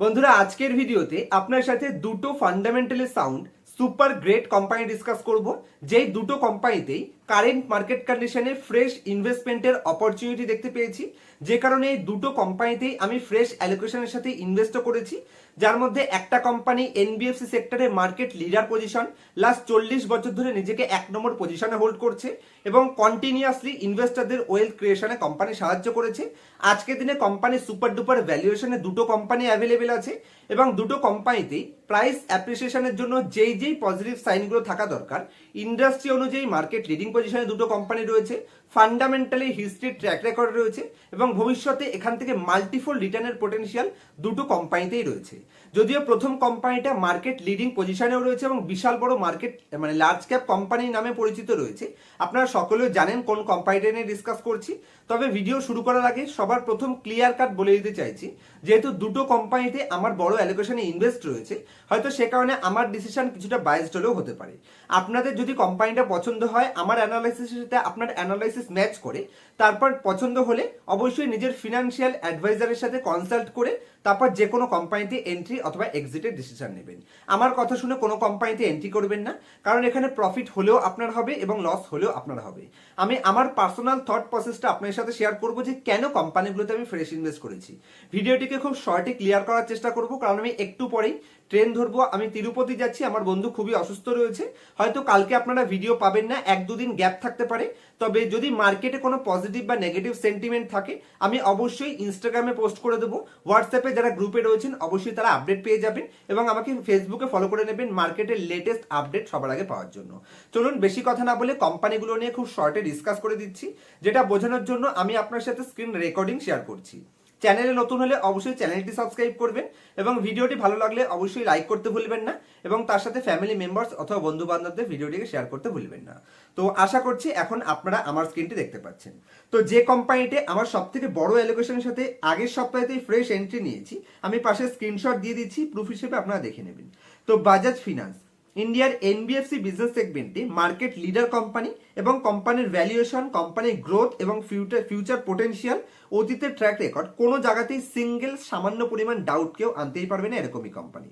বন্ধুরা, আজকের ভিডিওতে আপনার সাথে দুটো fundamentally sound super great company discuss করব। যেই দুটো কোম্পানিতেই কারেন্ট মার্কেট কন্ডিশনে ফ্রেশ ইনভেস্টমেন্টের অপরচুনিটি দেখতে পেয়েছি। যে কারণে এই দুটো কোম্পানিতেই আমি ফ্রেশ অ্যালোকেশনের সাথে ইনভেস্টও করেছি। যার মধ্যে একটা কোম্পানি এনবিএফসি সেক্টরে মার্কেট লিডার পজিশন লাস্ট চল্লিশ বছর ধরে নিজেকে এক নম্বর পজিশনে হোল্ড করছে এবং কন্টিনিউয়াসলি ইনভেস্টারদের ওয়েলথ ক্রিয়েশনে কোম্পানি সাহায্য করেছে। আজকের দিনে কোম্পানি সুপার ডুপার ভ্যালুয়েশনে দুটো কোম্পানি অ্যাভেলেবেল আছে এবং দুটো কোম্পানিতেই প্রাইস অ্যাপ্রিসিয়েশনের জন্য যেই যেই পজিটিভ সাইনগুলো থাকা দরকার ইন্ডাস্ট্রি অনুযায়ী মার্কেট লিডিং পজিশনে দুটো কোম্পানি রয়েছে ফান্ডামেন্টালি হিস্ট্রি ট্র্যাক রেকর্ড রয়েছে এবং ভবিষ্যতে এখান থেকে মাল্টিফোল রিটার্নের পোটেনশিয়াল দুটো কোম্পানিতেই রয়েছে। যদিও প্রথম কোম্পানিটা মার্কেট লিডিং পজিশনেও রয়েছে এবং বিশাল বড় মার্কেট মানে লার্জ ক্যাপ কোম্পানি নামে পরিচিত রয়েছে। আপনারা সকলেও জানেন কোন কোম্পানিটা নিয়ে ডিসকাস করছি। তবে ভিডিও শুরু করার আগে সবার প্রথম ক্লিয়ার কাট বলে দিতে চাইছি। যেহেতু দুটো কোম্পানিতে আমার বড় অ্যালোকেশনে ইনভেস্ট রয়েছে, হয়তো সে কারণে আমার ডিসিশন কিছুটা বায়াসড হলেও হতে পারে। আপনাদের যদি কোম্পানিটা পছন্দ হয়, আমার অ্যানালাইসিসের সাথে আপনার অ্যানালাইসিস ম্যাচ করে, তারপর পছন্দ হলে অবশ্যই নিজের ফিনান্সিয়াল অ্যাডভাইজারের সাথে কনসাল্ট করে, তারপর যে কোনো কোম্পানিতে এন্ট্রি অথবা এক্সিটের ডিসিশন নেবেন। আমার কথা শুনে কোনো কোম্পানিতে এন্ট্রি করবেন না, কারণ এখানে প্রফিট হলেও আপনার হবে এবং লস হলেও আপনার হবে। আমি আমার পার্সোনাল থট প্রসেসটা আপনার সাথে শেয়ার করব যে কেন কোম্পানিগুলোতে আমি ফ্রেশ ইনভেস্ট করেছি। ভিডিওটিকে খুব শর্টে ক্লিয়ার করার চেষ্টা করব, কারণ আমি একটু পরেই ট্রেন ধরবো, আমি তিরুপতি যাচ্ছি, আমার বন্ধু খুবই অসুস্থ রয়েছে। হয়তো কালকে আপনারা ভিডিও পাবেন না, এক দুদিন গ্যাপ থাকতে পারে। তবে যদি মার্কেটে কোনো পজিটিভ বা নেগেটিভ সেন্টিমেন্ট থাকে, আমি অবশ্যই ইনস্টাগ্রামে পোস্ট করে দেবো। হোয়াটসঅ্যাপে যারা গ্রুপে রয়েছেন, অবশ্যই তারা আপডেট পেয়ে যাবেন এবং আমাকে ফেসবুকে ফলো করে নেবেন মার্কেটের লেটেস্ট আপডেট সবার আগে পাওয়ার জন্য। চলুন, বেশি কথা না বলে কোম্পানিগুলো নিয়ে খুব শর্টে ডিসকাস করে দিচ্ছি, যেটা বোঝানোর জন্য আমি আপনার সাথে স্ক্রিন রেকর্ডিং শেয়ার করছি। চ্যানেলে নতুন হলে অবশ্যই চ্যানেলটি সাবস্ক্রাইব করবেন এবং ভিডিওটি ভালো লাগলে অবশ্যই লাইক করতে ভুলবেন না এবং তার সাথে ফ্যামিলি মেম্বার্স অথবা বন্ধু বান্ধবদের ভিডিওটিকে শেয়ার করতে ভুলবেন না। তো আশা করছি এখন আপনারা আমার স্ক্রিনটি দেখতে পাচ্ছেন। তো যে কোম্পানিতে আমার সব থেকে বড় অ্যালোকেশনের সাথে আগের সপ্তাহেতেই ফ্রেশ এন্ট্রি নিয়েছি, আমি পাশে স্ক্রিনশট দিয়ে দিচ্ছি প্রুফ হিসেবে আপনারা দেখে নেবেন। তো বাজাজ ফিনান্স ইন্ডিয়ার এনবিএফসি বিজনেস সেগমেন্টে মার্কেট লিডার কোম্পানি এবং কোম্পানির ভ্যালুয়েশন কোম্পানির গ্রোথ এবং ফিউচার ফিউচার পোটেনশিয়াল অতীতের ট্র্যাক রেকর্ড কোনো জায়গাতেই সিঙ্গেল সামান্য পরিমাণ ডাউট কেউ আনতেই পারবে না এরকমই কোম্পানি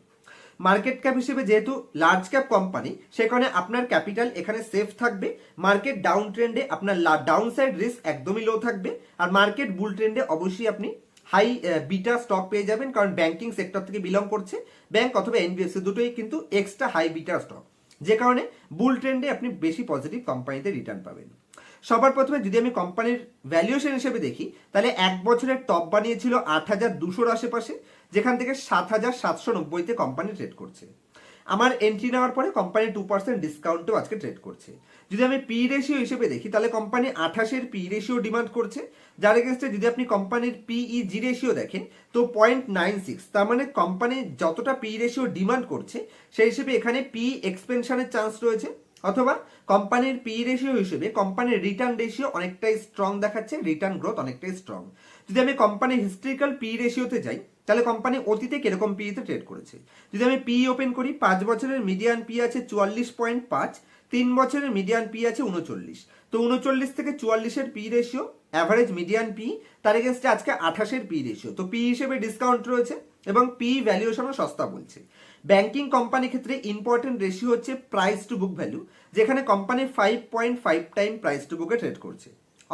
মার্কেট ক্যাপ হিসেবে যেহেতু লার্জ ক্যাপ কোম্পানি সে কারণে আপনার ক্যাপিটাল এখানে সেফ থাকবে মার্কেট ডাউন ট্রেন্ডে আপনার ডাউন সাইড রিস্ক একদমই লো থাকবে, আর মার্কেট বুল ট্রেন্ডে অবশ্যই আপনি হাই বিটা স্টক পেয়ে যাবেন, কারণ ব্যাংকিং সেক্টর থেকে বিলং করছে। ব্যাংক অথবা এনবিএফসি দুটোই কিন্তু এক্সট্রা হাই বিটা স্টক যে কারণে বুল ট্রেন্ডে আপনি বেশি পজিটিভ কোম্পানিতে রিটার্ন পাবেন। সবার প্রথমে যদি আমি কোম্পানির ভ্যালুয়েশন হিসেবে দেখি, তাহলে এক বছরের টপ বানিয়েছিল আট হাজার দুশোর আশেপাশে, যেখান থেকে সাত হাজার সাতশো নব্বইতে কোম্পানি ট্রেড করছে। আমার এন্ট্রি নেওয়ার পরে কোম্পানি টু পার্সেন্ট ডিসকাউন্টও আজকে ট্রেড করছে। যদি আমি পি রেশিও হিসেবে দেখি, তাহলে কোম্পানি আঠাশের পি রেশিও ডিমান্ড করছে। যার এগেনস্টে যদি আপনি কোম্পানির পিই জি রেশিও দেখেন, তো পয়েন্ট নাইন সিক্স তার মানে কোম্পানি যতটা পি রেশিও ডিমান্ড করছে, সেই হিসেবে এখানে পি এক্সপেনশনের চান্স রয়েছে। অথবা কোম্পানির পি রেশিও হিসেবে কোম্পানির রিটার্ন রেশিও অনেকটাই স্ট্রং দেখাচ্ছে রিটার্ন গ্রোথ অনেকটাই স্ট্রং যদি আমি কোম্পানির হিস্ট্রিক্যাল পি রেশিওতে যাই তাহলে কোম্পানি অতীতে কীরকম পিতে ট্রেড করেছে? যদি আমি পি ওপেন করি, পাঁচ বছরের মিডিয়ান পি আছে চুয়াল্লিশ পয়েন্ট পাঁচ, তিন বছরের মিডিয়ান পি আছে উনচল্লিশ। তো উনচল্লিশ থেকে চুয়াল্লিশের P ratio average median P তার এগেনস্টে আজকে আঠাশের পি রেশিও তো পি হিসেবে ডিসকাউন্ট রয়েছে এবং পি ভ্যালুয়েশনও সস্তা বলছে। ব্যাংকিং কোম্পানি ক্ষেত্রে ইম্পর্টেন্ট রেশিও হচ্ছে প্রাইস টু বুক ভ্যালু যেখানে company five point five time price to বুকে ট্রেড করছে।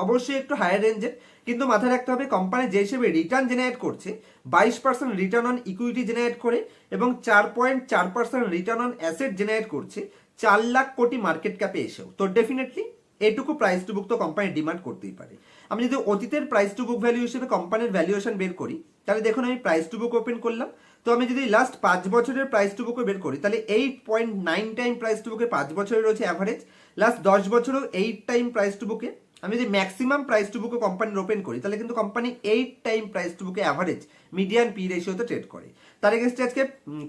অবশ্যই একটু হায়ার রেঞ্জের কিন্তু মাথায় রাখতে হবে কোম্পানি যে হিসেবে রিটার্ন জেনারেট করছে, বাইশ percent return on equity generate করে এবং চার পয়েন্ট চার percent return on asset generate করছে, চার লাখ কোটি মার্কেট ক্যাপে এসেও। তো ডেফিনেটলি এটুকু প্রাইস টু বুক তো কোম্পানি ডিমান্ড করতেই পারে। আমি যদি অতীতের প্রাইস টু বুক ভ্যালু হিসেবে কোম্পানির ভ্যালুয়েশন বের করি, তাহলে দেখুন আমি প্রাইস টু বুক ওপেন করলাম। তো আমি যদি লাস্ট পাঁচ বছরের প্রাইস টু বুকে বের করি, তাহলে eight point nine time price to বুকে পাঁচ বছরের রয়েছে অ্যাভারেজ লাস্ট দশ বছরেও এইট টাইম প্রাইস টু বুকে আমি যদি ম্যাক্সিমাম প্রাইস টু বুকে কোম্পানির ওপেন করি, তাহলে কিন্তু company eight time price to বুকে অ্যাভারেজ মিডিয়ান পি রেশিওতে ট্রেড করে। তার এগেনস্টে আজকে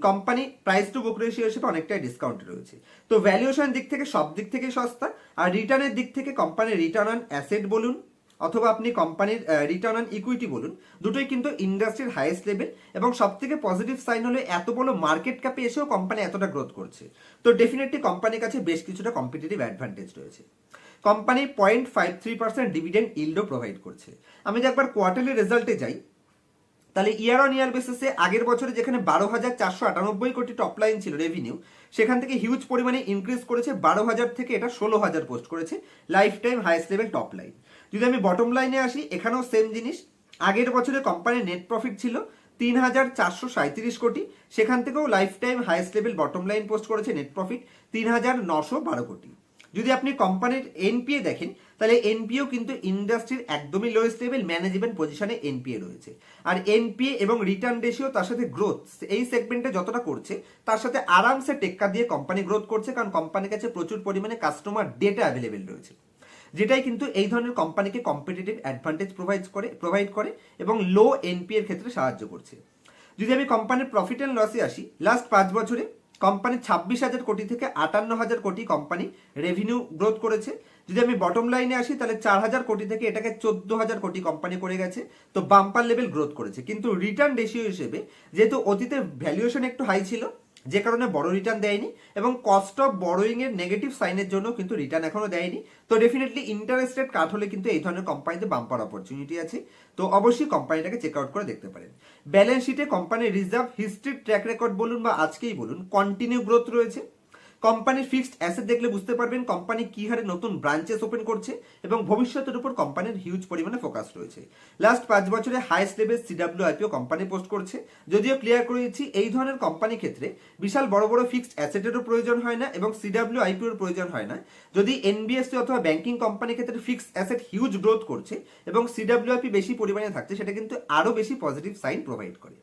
company price to book ratio হিসেবে অনেকটাই ডিসকাউন্ট রয়েছে। তো ভ্যালুয়েশন দিক থেকে সব দিক থেকে সস্তা, আর রিটার্নের দিক থেকে কোম্পানির রিটার্ন অন অ্যাসেট বলুন, অথবা আপনি কোম্পানির রিটার্ন অন ইকুইটি বলুন, দুটোই কিন্তু ইন্ডাস্ট্রির হাইয়েস্ট লেভেল এবং সব থেকে পজিটিভ সাইন হলো এত বড় মার্কেট ক্যাপে এসেও কোম্পানি এতটা গ্রোথ করছে। তো ডেফিনেটলি কোম্পানির কাছে বেশ কিছুটা কম্পিটিটিভ অ্যাডভান্টেজ রয়েছে। Company point five three percent dividend ইল্ডও provide করছে। আমি যদি একবার কোয়ার্টারলি রেজাল্টে যাই, তাহলে ইয়ার অন ইয়ার বেসিসে আগের বছরে যেখানে বারো হাজার চারশো আটানব্বই কোটি টপ লাইন ছিল রেভিনিউ সেখান থেকে হিউজ পরিমাণে ইনক্রিজ করেছে বারো হাজার থেকে এটা ষোলো হাজার পোস্ট করেছে life time highest level top line যদি আমি বটম লাইনে আসি, এখানেও সেম জিনিস। আগের বছরে কোম্পানির নেট প্রফিট ছিল তিন হাজার চারশো সাঁত্রিশ কোটি, সেখান থেকেও life time highest level bottom line post করেছে নেট প্রফিট তিন হাজার নশো বারো কোটি। যদি আপনি কোম্পানির এনপিএ দেখেন, তাহলে এনপিও কিন্তু ইন্ডাস্ট্রির একদমই লোয়েস্ট লেভেল ম্যানেজমেন্ট পজিশনে এনপিএ রয়েছে। আর এনপিএ এবং রিটার্ন রেশিও তার সাথে গ্রোথ এই সেগমেন্টে যতটা করছে, তার সাথে আরামসে টেক্কা দিয়ে কোম্পানি গ্রোথ করছে, কারণ কোম্পানির কাছে প্রচুর পরিমাণে কাস্টমার ডেটা অ্যাভেলেবেল রয়েছে। যেটাই কিন্তু এই ধরনের কোম্পানিকে কম্পিটিটিভ অ্যাডভান্টেজ প্রোভাইড করে প্রোভাইড করে এবং লো এনপিএর ক্ষেত্রে সাহায্য করছে। যদি আমি কোম্পানির প্রফিট অ্যান্ড লসে আসি লাস্ট পাঁচ বছরে কোম্পানি ছাব্বিশ হাজার কোটি থেকে আটান্ন হাজার কোটি কোম্পানি রেভিনিউ গ্রোথ করেছে। যদি আমি বটম লাইনে আসি, তাহলে চার হাজার কোটি থেকে এটাকে চোদ্দ হাজার কোটি কোম্পানি করে গেছে। তো বাম্পার লেভেল গ্রোথ করেছে। কিন্তু রিটার্ন রেশিও হিসেবে, যেহেতু অতীতে ভ্যালুয়েশন একটু হাই ছিল যে কারণে বড় রিটার্ন দেয়নি এবং কস্ট অফ বড়োইং এর নেগেটিভ সাইনের জন্য কিন্তু রিটার্ন এখনও দেয়নি। তো ডেফিনেটলি ইন্টারেস্ট রেট কাট হলে কিন্তু এই ধরনের কোম্পানিতে বাম্পার অপরচুনিটি আছে। তো অবশ্যই কোম্পানিটাকে চেক আউট করে দেখতে পারেন। ব্যালেন্স শিটে কোম্পানির রিজার্ভ হিস্ট্রির ট্র্যাক রেকর্ড বলুন বা আজকেই বলুন কন্টিনিউ গ্রোথ রয়েছে। কোম্পানির ফিক্সড অ্যাসেট দেখলে বুঝতে পারবেন কোম্পানি কি হারে নতুন ব্রাঞ্চেস ওপেন করছে এবং ভবিষ্যতের উপর কোম্পানির হিউজ পরিমাণে ফোকাস রয়েছে। লাস্ট পাঁচ বছরে highest level CW IPO company post করছে। যদিও ক্লিয়ার করে দিচ্ছি, এই ধরনের কোম্পানির ক্ষেত্রে বিশাল বড় বড় ফিক্সড অ্যাসেটেরও প্রয়োজন হয় না এবং সিডাব্লিউ আইপিওর প্রয়োজন হয় না। যদি এনবিএসসি অথবা ব্যাংকিং কোম্পানির ক্ষেত্রে ফিক্সড অ্যাসেট হিউজ গ্রোথ করছে এবং সিডাব্লিউ আইপি বেশি পরিমাণে থাকছে, সেটা কিন্তু আরও বেশি পজিটিভ সাইন প্রোভাইড করে।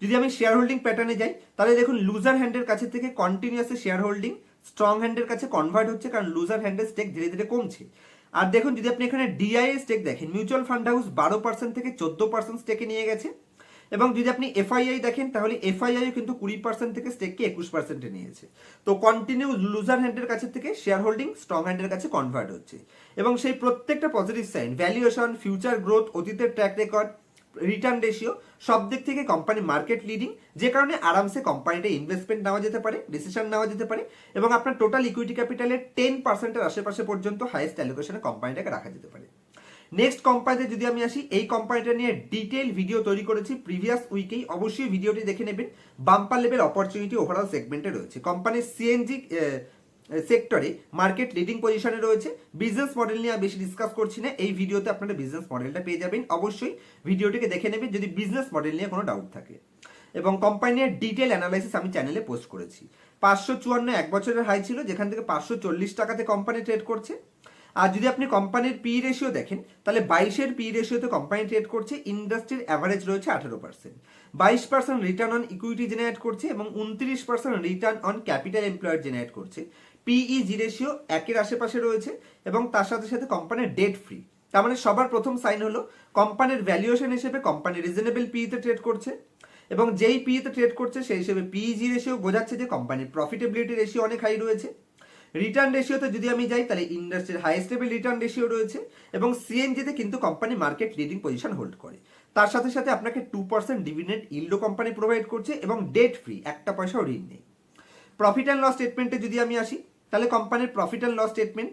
যদি আমি শেয়ার হোল্ডিং প্যাটার্নে যাই, তাহলে দেখুন লুজার হ্যান্ডের কাছে থেকে কন্টিনিউয়াসলি শেয়ার হোল্ডিং স্ট্রং হ্যান্ডের কাছে কনভার্ট হচ্ছে, কারণ লুজার হ্যান্ডের স্টেক ধীরে ধীরে কমছে। আর দেখুন যদি আপনি এখানে ডিআইএ স্টেক দেখেন মিউচুয়াল ফান্ড হাউস বারো পার্সেন্ট থেকে চোদ্দ পার্সেন্ট স্টেকে নিয়ে গেছে। এবং যদি আপনি এফআইআই দেখেন, তাহলে এফআইআই কিন্তু কুড়ি পার্সেন্ট থেকে স্টেককে একুশ পার্সেন্টে নিয়েছে। তো কন্টিনিউ লুজার হ্যান্ডের কাছে থেকে শেয়ার হোল্ডিং স্ট্রং হ্যান্ডের কাছে কনভার্ট হচ্ছে। এবং সেই প্রত্যেকটা positive sign valuation future growth অতীতের ট্র্যাক রেকর্ড রিটার্ন রেশিও সব দিক থেকে কোম্পানি মার্কেট লিডিং যে কারণে আরামসে কোম্পানিটা ইনভেস্টমেন্ট নেওয়া যেতে পারে ডিসিশন নেওয়া যেতে পারে এবং আপনার টোটাল ইকুইটি ক্যাপিটালের টেন পার্সেন্টের আশেপাশে পর্যন্ত হাইয়েস্ট অ্যালোকেশনে কোম্পানিটাকে রাখা যেতে পারে। নেক্সট কোম্পানিতে যদি আমি আসি, এই কোম্পানিটা নিয়ে ডিটেল ভিডিও তৈরি করেছি প্রিভিয়াস উইকেই অবশ্যই ভিডিওটি দেখে নেবেন। বাম্পার লেভেল অপরচুনিটি ওভারঅল সেগমেন্টে রয়েছে। কোম্পানির সিএনজি সেক্টরে মার্কেট লিডিং পজিশনে রয়েছে। বিজনেস মডেল নিয়ে বেশি ডিসকাস করছি না। এই ভিডিওতে আপনারা বিজনেস মডেলটা পেয়ে যাবেন। অবশ্যই ভিডিওটিকে দেখে নেবেন যদি বিজনেস মডেল নিয়ে কোনো ডাউট থাকে। এবং কোম্পানির ডিটেল অ্যানালাইসিস আমি চ্যানেলে পোস্ট করেছি। পাঁচশো চুয়ান্ন এক বছরের হাই ছিল, যেখান থেকে পাঁচশো চল্লিশ টাকাতে কোম্পানি ট্রেড করছে। আর যদি আপনি কোম্পানির পি রেশিও দেখেন, তাহলে বাইশের পি রেশিওতে কোম্পানি ট্রেড করছে ইন্ডাস্ট্রির অ্যাভারেজ রয়েছে আঠেরো পার্সেন্ট বাইশ percent return on equity generate করছে এবং উনত্রিশ percent return on capital employer generate করছে। পিই জি রেশিও একের আশেপাশে রয়েছে এবং তার সাথে সাথে কোম্পানির ডেট ফ্রি তার মানে সবার প্রথম সাইন হলো কোম্পানির ভ্যালুয়েশন হিসেবে কোম্পানি রিজনেবল পিইতে ট্রেড করছে এবং যেই পিইতে ট্রেড করছে, সেই হিসেবে পিইজি রেশিও বোঝাচ্ছে যে কোম্পানির প্রফিটেবিলিটি রেশিও অনেক হাই রয়েছে। রিটার্ন রেশিওতে যদি আমি যাই, তাহলে ইন্ডাস্ট্রির হাইয়েস্ট লেভেল রিটার্ন রেশিও রয়েছে এবং সিএনজিতে কিন্তু company market leading position hold করে। তার সাথে সাথে আপনাকে টু পার্সেন্ট ডিভিডেন্ড ইল্ডো কোম্পানি প্রোভাইড করছে এবং ডেট ফ্রি একটা পয়সাও ঋণ নেই। প্রফিট অ্যান্ড লস স্টেটমেন্টে যদি আমি আসি, তাহলে কোম্পানির profit and loss statement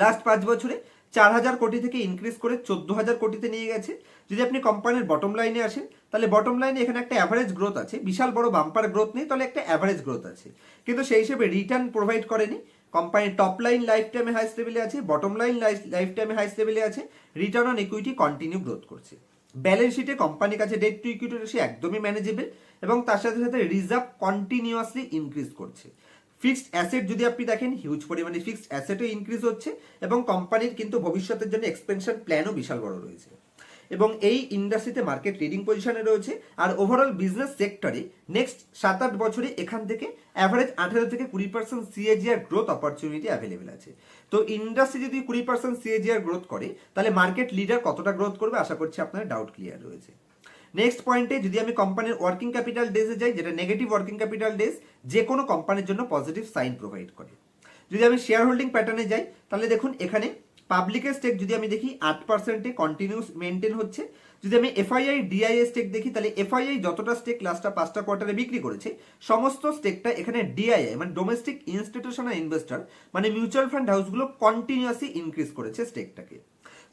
last পাঁচ বছরে চার হাজার কোটি থেকে ইনক্রিজ করে চোদ্দ হাজার কোটিতে নিয়ে গেছে। যদি আপনি কোম্পানির বটম লাইনে আসেন তাহলে বটম লাইনে এখানে একটা অ্যাভারেজ গ্রোথ আছে, বিশাল বড় বাম্পার গ্রোথ নেই, তাহলে একটা অ্যাভারেজ গ্রোথ আছে। কিন্তু সেই হিসেবে রিটার্ন প্রোভাইড করেনি। কোম্পানির টপ লাইন লাইফ টাইমে হাইস্ট লেভেলে আছে বটম লাইন লাইফ টাইমে হাইস্ট লেভেলে আছে return on equity continue growth করছে। ব্যালেন্স শিটে কোম্পানির কাছে ডেট টু ইকুইটি রেশিও একদমই ম্যানেজেবল এবং তার সাথে সাথে রিজার্ভ কন্টিনিউয়াসলি ইনক্রিজ করছে। ফিক্সড অ্যাসেট যদি আপনি দেখেন হিউজ পরিমাণে ফিক্সড অ্যাসেটও ইনক্রিজ হচ্ছে এবং কোম্পানির কিন্তু ভবিষ্যতের জন্য এক্সপেনশন প্ল্যানও বিশাল বড় রয়েছে। এবং এই ইন্ডাস্ট্রিতে মার্কেট লিডিং পজিশনে রয়েছে। আর ওভারঅল বিজনেস সেক্টরে নেক্সট সাত আট বছরে এখান থেকে অ্যাভারেজ আঠেরো থেকে কুড়ি percent CAGR growth opportunity available আছে। তো ইন্ডাস্ট্রি যদি কুড়ি পার্সেন্ট সিএজিআর গ্রোথ করে, তাহলে মার্কেট লিডার কতটা গ্রোথ করবে আশা করছি আপনার ডাউট ক্লিয়ার রয়েছে। নেক্সট পয়েন্টে যদি আমি কোম্পানির ওয়ার্কিং ক্যাপিটাল ডেজে যাই, যেটা নেগেটিভ ওয়ার্কিং ক্যাপিটাল ডেজ যে কোনো কোম্পানির জন্য পজিটিভ সাইন প্রোভাইড করে। যদি আমি শেয়ার হোল্ডিং প্যাটার্নে যাই, তাহলে দেখুন এখানে পাবলিকের স্টেক যদি আমি দেখি, আট পার্সেন্টে কন্টিনিউস মেনটেন হচ্ছে। যদি আমি এফআইআই ডিআইএ স্টেক দেখি, তাহলে এফআইআই যতটা স্টেক লাস্টটা পাঁচটা কোয়ার্টারে বিক্রি করেছে, সমস্ত স্টেকটা এখানে ডিআইআই মানে ডোমেস্টিক ইনস্টিটিউশনাল ইনভেস্টর মানে মিউচুয়াল ফান্ড হাউসগুলো কন্টিনিউয়াসলি ইনক্রিজ করেছে স্টেকটাকে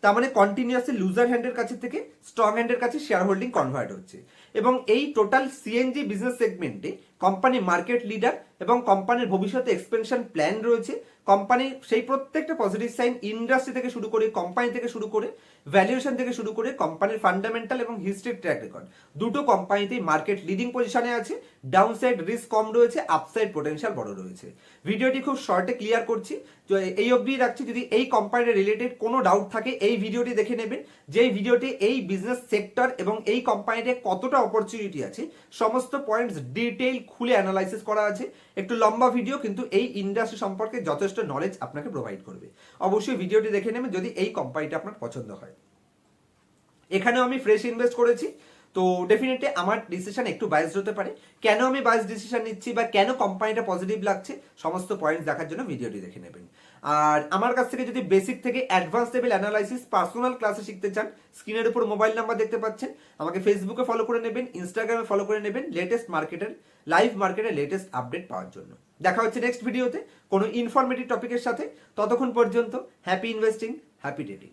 তার মানে কন্টিনিউয়াসলি লুজার হ্যান্ডের কাছে থেকে স্ট্রং হ্যান্ডের কাছে শেয়ার হোল্ডিং কনভার্ট হচ্ছে। এবং এই টোটাল সিএনজি বিজনেস সেগমেন্টে কোম্পানি মার্কেট লিডার এবং কোম্পানির ভবিষ্যতে এক্সপেনশন প্ল্যান রয়েছে। কোম্পানি সেই প্রত্যেকটা পজিটিভ সাইন ইন্ডাস্ট্রি থেকে শুরু করে কোম্পানি থেকে শুরু করে ভ্যালুয়েশন থেকে শুরু করে কোম্পানির ফান্ডামেন্টাল এবং হিস্ট্রিক ট্র্যাক রেকর্ড দুটো কোম্পানিতেই মার্কেট লিডিং পজিশনে আছে ডাউন সাইড রিস্ক কম রয়েছে আপসাইড পোটেনশিয়াল বড় রয়েছে। ভিডিওটি খুব শর্টে ক্লিয়ার করছি। তো এই অবধি রাখছি, যদি এই কোম্পানির রিলেটেড কোনো ডাউট থাকে, এই ভিডিওটি দেখে নেবেন। যেই ভিডিওটি এই বিজনেস সেক্টর এবং এই কোম্পানিতে কতটা অপরচুনিটি আছে, সমস্ত পয়েন্টস ডিটেইল খুলে অ্যানালাইসিস করা আছে। একটু লম্বা ভিডিও কিন্তু এই ইন্ডাস্ট্রি সম্পর্কে যথেষ্ট নলেজ আপনাকে প্রোভাইড করবে। অবশ্যই ভিডিওটি দেখে নেবেন, যদি এই কোম্পানিটা আপনার পছন্দ হয়। এখানেও আমি ফ্রেশ ইনভেস্ট করেছি। তো ডেফিনেটলি আমার ডিসিশন একটু বায়াসড হতে পারে। কেন আমি বায়াস ডিসিশন নিচ্ছি বা কেন কোম্পানিটা পজিটিভ লাগছে, সমস্ত পয়েন্ট দেখার জন্য ভিডিওটি দেখে নেবেন। আর আমার কাছ থেকে যদি বেসিক থেকে অ্যাডভান্স লেভেল অ্যানালাইসিস পার্সোনাল ক্লাসে শিখতে চান স্ক্রিনের উপর মোবাইল নাম্বার দেখতে পাচ্ছেন, আমাকে ফেসবুকে ফলো করে নেবেন ইনস্টাগ্রামে ফলো করে নেবেন লেটেস্ট মার্কেটের লাইভ মার্কেটের লেটেস্ট আপডেট পাওয়ার জন্য। দেখা হচ্ছে নেক্সট ভিডিওতে কোনো ইনফরমেটিভ টপিকের সাথে। ততক্ষণ পর্যন্ত হ্যাপি ইনভেস্টিং হ্যাপি ট্রেডিং